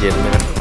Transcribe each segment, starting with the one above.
เย็นนะครับ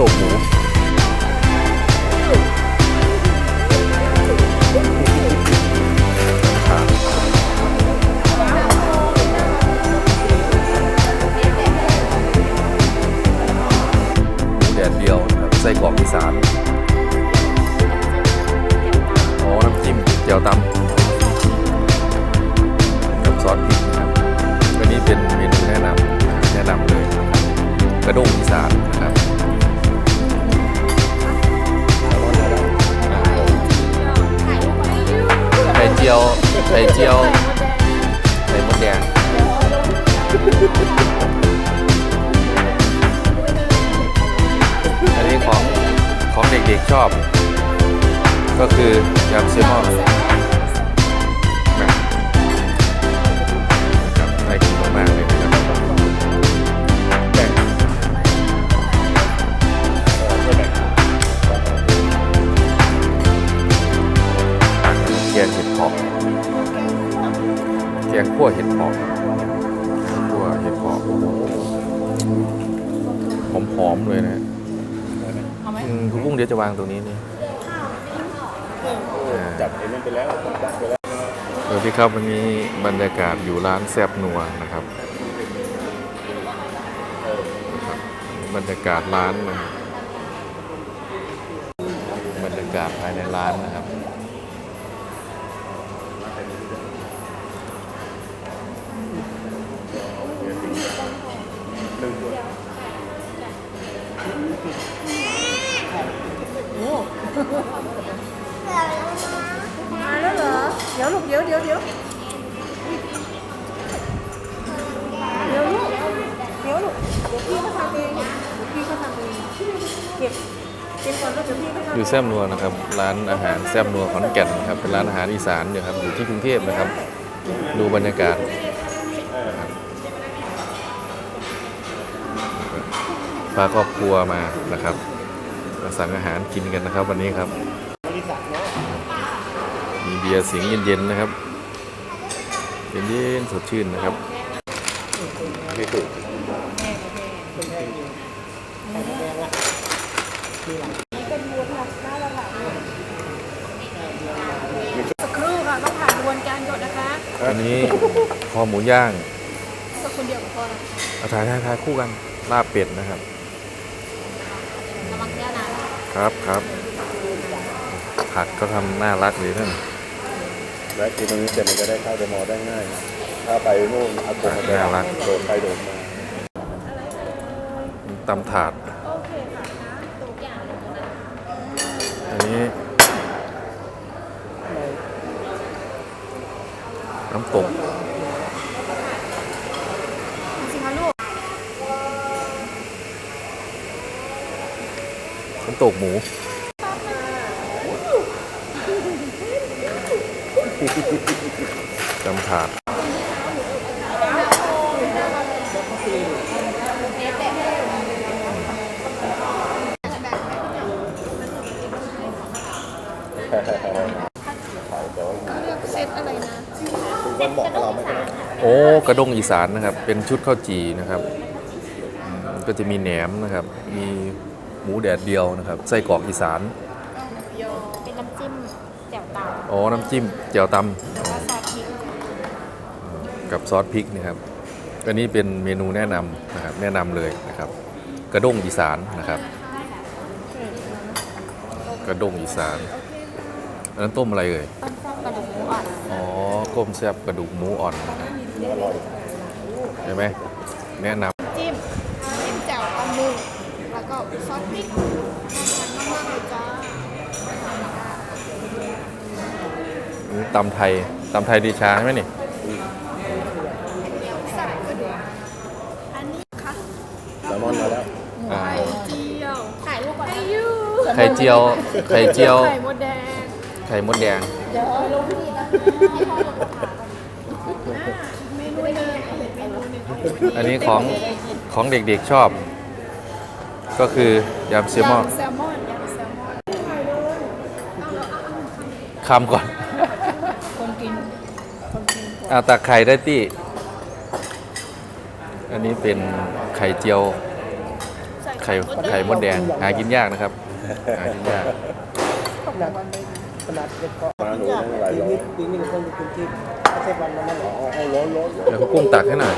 ตกหมูถาดหมูแดดเดียวนะครับไส้กรอกอีสานอ๋อน้ำจิ้มเจียวตำกับซอสพริกนะครับอันนี้เป็นเมนูแนะนำแนะนำเลยกระด้งอีสานนะครับ ยวไข่เจียวไข่มดแดงอันนี้ของของเด็กๆชอบ ก็คือยำเซลมอน แกงขั่วเห็ดเพาะขั่วเห็ดเพาะโอ้โหหอมๆเลยนะอืมคุณกุ้งเดี๋ยวจะวางตรงนี้นี่อ่าจับไอ้นั่นไปแล้วจับไปแล้วสวัสดีครับวันนี้บรรยากาศอยู่ร้านแซบนัวนะครับนะครับบรรยากาศร้านนะครับบรรยากาศภายในร้านนะครับ มาแล้วเหรอ เดี๋ยวลูกเดี๋ยวเดี๋ยวเดี๋ยวเดี๋ยวลูกเดี๋ยวลูกเดี๋ยวพี่ก็ทำเองเดี๋ยวพี่ก็ทำเองเก็บอยู่แซบนัวนะครับ ร้านอาหารแซบนัวขอนแก่นนะครับเป็นร้านอาหารอีสานอยู่ครับอยู่ที่กรุงเทพนะครับ ดูบรรยากาศพาครอบครัวมานะครับ มาสั่งอาหารกินกันนะครับ วันนี้ครับ มีเบียร์สิงห์เย็นๆนะครับ เย็นๆสดชื่นนะครับที่สุดสักครู่ค่ะต้องผ่านกระบวนการหยดนะคะอันนี้คอหมูย่างก็คนเดียวกับพ่อนะเอาถ่ายถ่ายถ่ายคู่กันลาบเป็ดนะครับระวังแก้วน้ ครับครับผักก็ทำน่ารักเลยนั่นและกินตรงนี้เสร็จมันจะได้เข้าเดมอได้ง่าย ถ้าไปนู่นอากงจะโดดไปโดดมาตำถาดำโอเคค่ะนะทุกอย่างเลยนะอันนี้น้ำตก สิคะลูก น้ำต กหมูตำถาดเซตอะไรนะคุณก็บอกกับเราไม่เป็นไรโอ้กระด้งอีสานนะครับ เป็นชุดข้าวจีนะครับอืมก็จะมีแหนมนะครับ มี หมูแดดเดียวนะครับไส้กรอกอีสานเป็นน้ำจิ้มแจ่วตาอ๋อน้ำจิ้มเจียวตำแล้วก็ซอสพริกกับซอสพริกนะครับอันนี้เป็นเมนูแนะนำนะครับแนะนำเลยนะครับ กระด้งอีสานนะครับกระด้งอีสานอันนั้นต้มอะไรเอ่ยต้มแซ่บกระดูกหมูอ่อนอ๋อก้มแซ่บกระดูกหมูอ่อนนะครับอร่อยใช่ไหมแนะนจิ้ ตำไทยตำไทยดีชาใช่ไหมนี่ใส่ก็ดูอันนี้ค่ะแซลมอนมาแล้วอ่าไข่เจียวไข่ลูกไข่ยูไข่เจียวไข่เจียวไข่มดแดงไข่มดแดงเดี๋ยวลงที่นะคะให้พ่อลงถามเมนูหนึงเมนูหนึงอันนี้ของของเด็กๆชอบ ก็คือยำเซลมอนยำแซลมอนยำแซลมอนคำก่อนคนกินคนกิน อาตักไข่ได้ตี้ อันนี้เป็นไข่เจียว ไข่ไข่มดแดง หากินยากนะครับ หากินยาก ขนาดขนาดเด็กก็มาหนูนั่งหลายปีร้อยนี้ปีนี้คนเป็นที่ไม่ใช่วันนั้นหรอ๋ออเอาร้อนร้อนเดี๋ยวคุณกุ้งตักให้หน่อย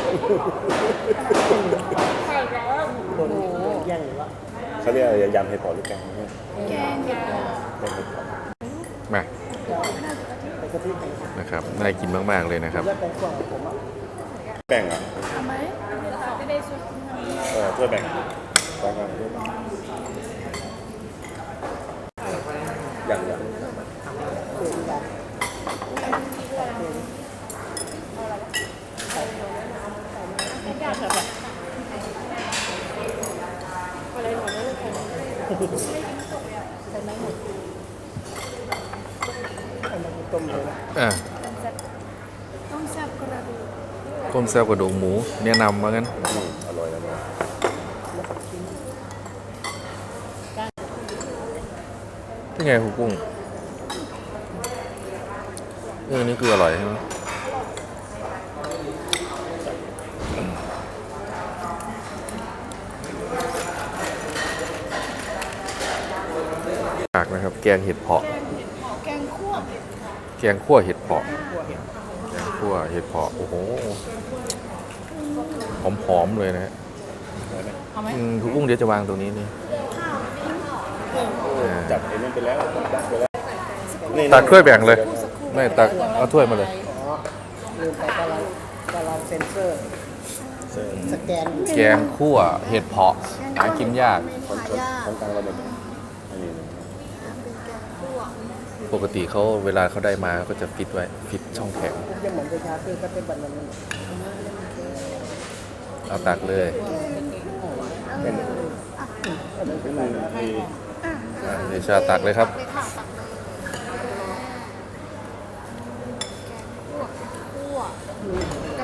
โดนแย่งหรือว่าเขาเรียกอะไรยำเห็ดเผาหรือแกงเนี่ยแกงเห็ดหอมแกงเห็ดเผามาไปกะทิแข่ง นะครับน่ากินมากๆเลยนะครับเลือดแตงกวาผมอะแบ่งเหรอะทำไหมไม่ได้ช่วยเออช่วยแบ่งแบ่งกันอย่างอย่าง อันนั้น ต้มเลยนะอ่าต้องแซ่บกระดูกต้มแซ่บกระดูกหมู แนะนำมางั้นอืมอร่อยแล้วนะนี่ไงคุณกุ้งเออนี่คืออร่อยใช่ไหมปากนะครับ แกงเห็ดเผาะแกงคั่ว แกงคั่วเห็ดเผาะแกงคั่วเห็ดเผาะโอ้โหหอมๆเลยนะฮะเอาไหมอืมคุณกุ้งเดี๋ยวจะวางตรงนี้นี่อ่าจับไอ้นั่นไปแล้วจับไปแล้วนี่ตักถ้วยแบ่งเลย ไม่ตักเอาถ้วยมาเลยอ๋อลืมไปตารางตารางเซ็นเซอร์เสิร์ฟสแกนแกงคั่วเห็ดเผาะหากินยากคนคนคนกลางเราแบบ ปกติเขาเวลาเขาได้มาก็จะฟิตไว้ฟิตช่องแข็งยังเหมือนประชาชนก็เป็นแบบนั้นเอาตักเลยเป็นเป็นมีอะเดชาตักเลยครับเลยค่ะตักเลยแกงคั่วคั่ว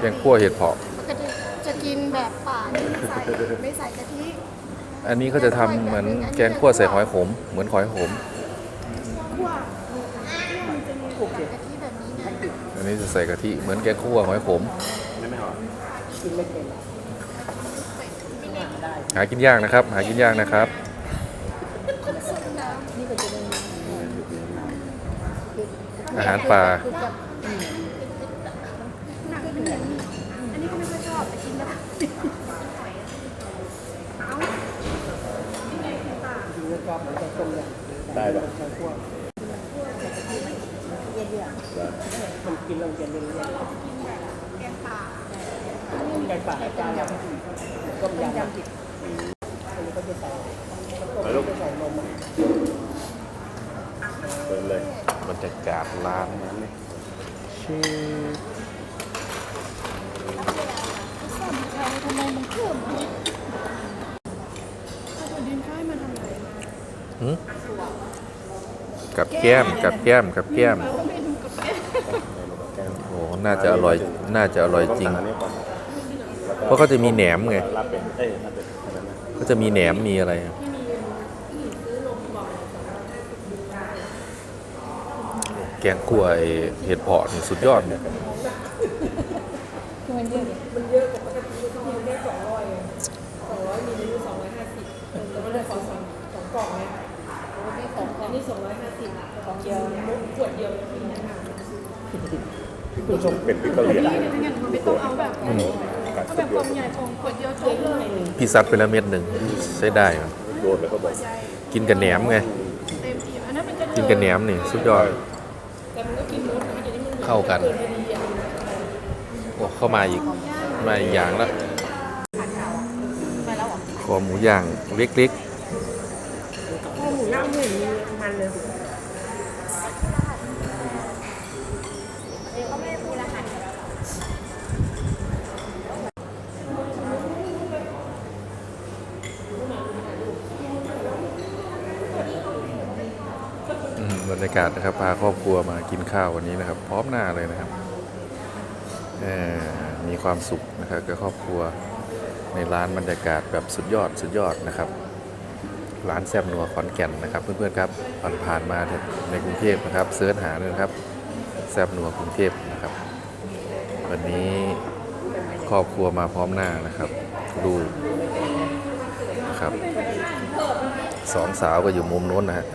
แกงคั่วเห็ดเผาะปกติจะกินแบบป่าไม่ใส่ไม่ใส่กะทิอันนี้เขาจะทำเหมือนแกงคั่วใส่หอยขม เหมือนหอยขม คั่วมันจะมีกะทิแบบนี้ไง อั นนี้จะใส่กะทิเหมือนแกงคั่วหอยขมไม่ไม่หอมกินไม่เป็นหากินยากนะครับ หากินยากนะครับอาหารป่าอันนี้ก็ไม่ค่อยชอบแต่ กินได้กินแล้วก็เหมือนกับต้มยแตงกวามันกินแล้วจะเย็นๆแกงป่าไก่ป่าต้มยำต้มยำอันนี้ก็จะใส่ต้มก็ใส่นมเปิดเลยบรรยากาศร้านน้ำนี่ชื่อทำไมมันเพิ่มเนี่ยเอาดินค่ายมาทำอะไรกับแก้มกับแก้มกับแก้ม เมนูกับแกง แกง โอ้ น่าจะอร่อยน่าจะอร่อยจริงต้สั่นนี้ก่อนเพราะเขาจะมีแหนมไงลาบเป็นเอ้ยลาบเป็นอันนั้นนะก็จะมีแหนมมีอะไร แกงคั่วไอ้เห็ดเผาะนี่สุดยอดเนี่ย เป็นพริกกะเหรี่ยงนี่เนี่ยงั้นมันไม่ต้องเอาแบบอืมกัดเอาแบบกลมใหญ่ชงขวดเดียวจบเลยพี่ซัดไปแล้วเม็ดหนึ่งใช้ได้ครับโดนไปเขาบอกกินกับแหนมไงกินกับแหนมนี่สุดยอดเข้ากันโอ้เข้ามาอีกมาอีกอย่างละกคอหมูย่างเล็กข้าวหมูย่างไม่เห็นมีมันเลย เขาไม่ได้พูดรหัส ๆอืมบ รรยากาศนะครับพาครอบครัวมากินข้าววันนี้นะครับ พร้อมหน้าเลยนะครับมีความสุขนะครับกับครอบครัวในร้านบรรยากาศแบบสุดยอดสุดยอดนะครับ ร้านแซบนัวขอนแก่นนะครับ เพื่อนๆครับผ่านผ่านมาในกรุงเทพนะครับเสิร์ชหาเลยครับแซบนัวกรุงเทพนะครับ วันนี้ครอบครัวมาพร้อมหน้านะครับลูกนะครับสองสาวก็อยู่มุมโน้นนะฮะ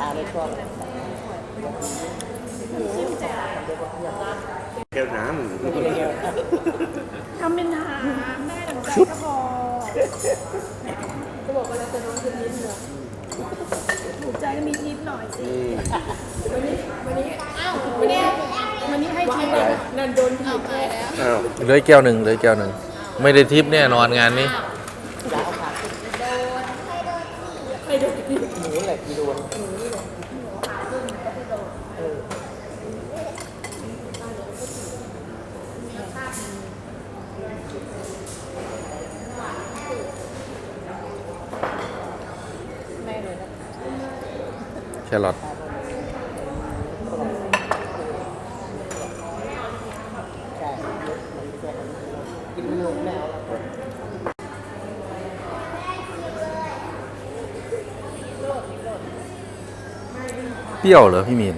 ขาเลยก็แก้วน้ำทำเป็นหางได้แต่ก็ก็พอ จะบอกว่าเราจะน้องคืนนี้เหรอ ถูกใจก็มีทิปหน่อยสิ วันนี้วันนี้ อ้าววันนี้วันนี้ให้ทิปแล้ว นันโดนถีบเลยำอ้าว เห ลือแก้วหนึ่งเหลือแก้วหนึ่งไม่ได้ทิปแน่นอนงานนี้ใครโดนถีบหมูแหละกิโลแม่เลยนะแครอท กินลูกแมวแล้วเปรี้ยวเหรอพี่มีน